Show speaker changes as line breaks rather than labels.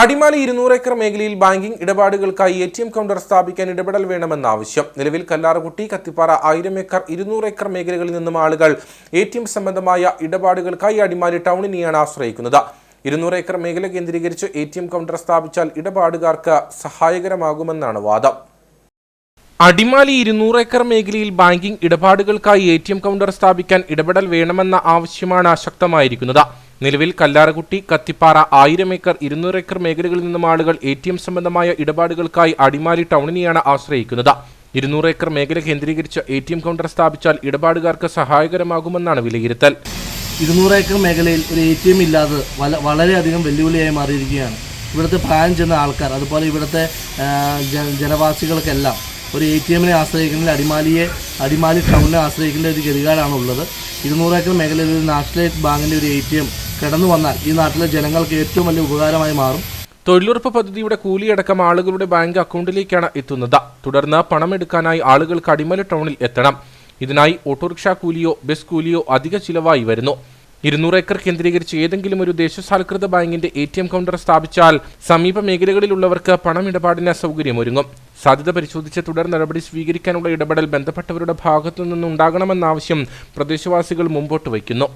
അടിമാലി ഇരുന്നൂറ് ഏക്കർ മേഖലയിൽ ബാങ്കിംഗ് ഇടപാടുകൾക്കായി എ ടി എം കൗണ്ടർ സ്ഥാപിക്കാൻ ഇടപെടൽ വേണമെന്ന ആവശ്യം. നിലവിൽ കല്ലാറുകുട്ടി കത്തിപ്പാറ ആയിരം ഏക്കർ ഇരുന്നൂറ് ഏക്കർ മേഖലകളിൽ നിന്നും ആളുകൾ എ ടി എം സംബന്ധമായ ഇടപാടുകൾക്കായി അടിമാലി ടൗണിനെയാണ് ആശ്രയിക്കുന്നത്. ഇരുന്നൂറ് ഏക്കർ മേഖല കേന്ദ്രീകരിച്ച് എ ടി എം കൗണ്ടർ സ്ഥാപിച്ചാൽ ഇടപാടുകാർക്ക് സഹായകരമാകുമെന്നാണ് വാദം. അടിമാലി ഇരുന്നൂറ് ഏക്കർ മേഖലയിൽ ബാങ്കിംഗ് ഇടപാടുകൾക്കായി എ ടി എം കൗണ്ടർ സ്ഥാപിക്കാൻ ഇടപെടൽ വേണമെന്ന ആവശ്യമാണ് ശക്തമായിരിക്കുന്നത്. നിലവിൽ കല്ലാറകുട്ടി കത്തിപ്പാറ ആയിരം ഏക്കർ ഇരുന്നൂറ് ഏക്കർ മേഖലകളിൽ നിന്നും ആളുകൾ എ ടി എം സംബന്ധമായ ഇടപാടുകൾക്കായി അടിമാലി ടൗണിനെയാണ് ആശ്രയിക്കുന്നത്. ഇരുന്നൂറ് ഏക്കർ മേഖല കേന്ദ്രീകരിച്ച് എ ടി എം കൗണ്ടർ സ്ഥാപിച്ചാൽ ഇടപാടുകാർക്ക് സഹായകരമാകുമെന്നാണ് വിലയിരുത്തൽ.
ഇരുന്നൂറ് ഏക്കർ മേഖലയിൽ ഒരു എ ടി എം ഇല്ലാതെ വളരെയധികം വെല്ലുവിളിയായി മാറിയിരിക്കുകയാണ്. ഇവിടുത്തെ പ്രായം ചെന്ന ആൾക്കാർ അതുപോലെ ഇവിടുത്തെ ജനവാസികൾക്കെല്ലാം ഒരു എ ടി എമ്മിനെ ആശ്രയിക്കുന്നതിൽ അടിമാലിയെ അടിമാലി ടൗണിനെ ആശ്രയിക്കേണ്ട ഒരു ഗതികാരാണ് ഉള്ളത് ഇരുന്നൂറ് ഏക്കർ മേഖലയിൽ നാഷണലൈസ് ബാങ്കിന്റെ ഒരു എ ടി എം കടന്നു വന്നാൽ ഈ നാട്ടിലെ ജനങ്ങൾക്ക് ഏറ്റവും വലിയ ഉപകാരമായി മാറും.
തൊഴിലുറപ്പ് പദ്ധതിയുടെ കൂലിയടക്കം ആളുകളുടെ ബാങ്ക് അക്കൗണ്ടിലേക്കാണ് എത്തുന്നത്. തുടർന്ന് പണമെടുക്കാനായി ആളുകൾ കടിമല ടൗണിൽ എത്തണം. ഇതിനായി ഓട്ടോറിക്ഷ കൂലിയോ ബസ് കൂലിയോ അധിക ചിലവായി വരുന്നു. ഇരുന്നൂറ് ഏക്കർ കേന്ദ്രീകരിച്ച് ഏതെങ്കിലും ഒരു ദേശസാൽകൃത ബാങ്കിന്റെ എ ടി എം കൗണ്ടർ സ്ഥാപിച്ചാൽ സമീപ മേഖലകളിലുള്ളവർക്ക് പണമിടപാടിന് സൗകര്യമൊരുങ്ങും. സാധ്യത പരിശോധിച്ച് തുടർ നടപടി സ്വീകരിക്കാനുള്ള ഇടപെടൽ ബന്ധപ്പെട്ടവരുടെ ഭാഗത്തു നിന്നുണ്ടാകണമെന്ന ആവശ്യം പ്രദേശവാസികൾ മുമ്പോട്ട് വയ്ക്കുന്നു.